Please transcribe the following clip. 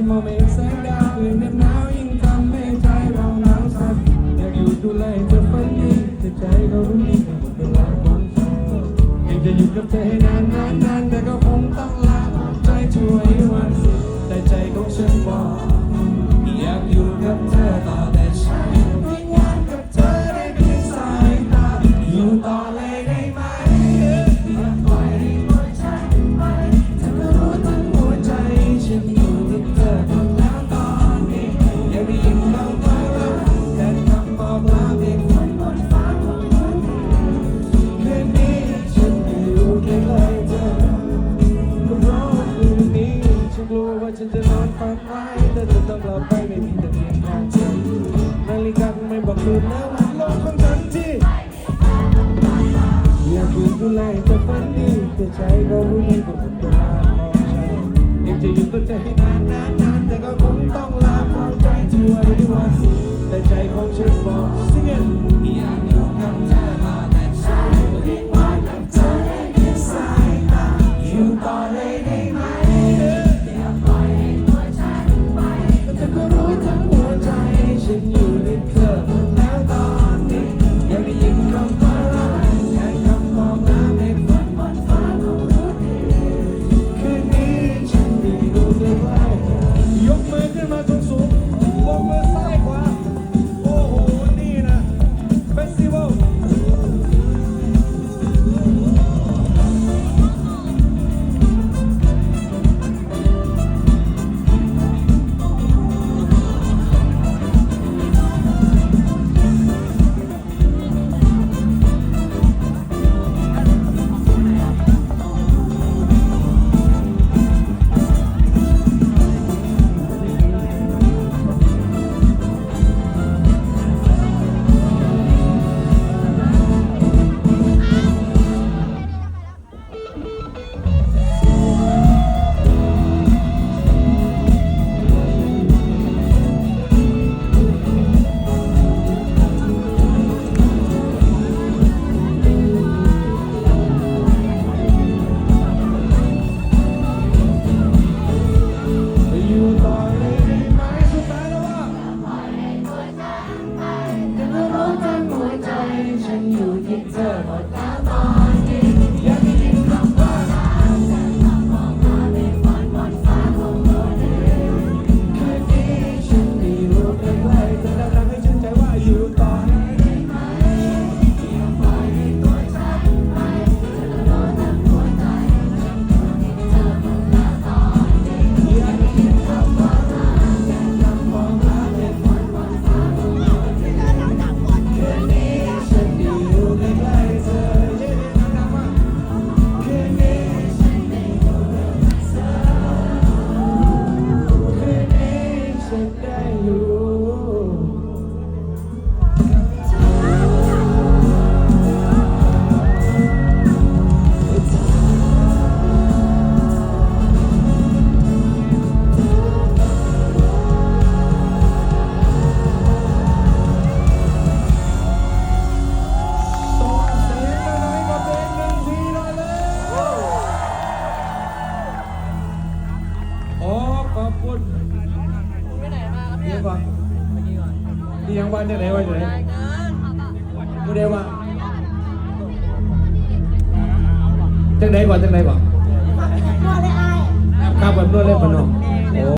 ที่มองไม่เห็นแสงดาวคืนหนาวยิ่งทำให้ใจเราหนาวสั่นอยากอยู่ดูแลเธอฝันดีแต่ใจเรารู้ดีว่าเวลาความสั่นอยากจะอยู่กับเธอให้นานนานนานแต่ก็ ใจก็รู้มันกดดันมองฉันยังจะอยู่ก็ใจนาน งวะดียังวันจะไหนวันจะไหนกูเด้ว่าจะไหนก่จะไหนก่อนครับแบบนวดเล่นพนม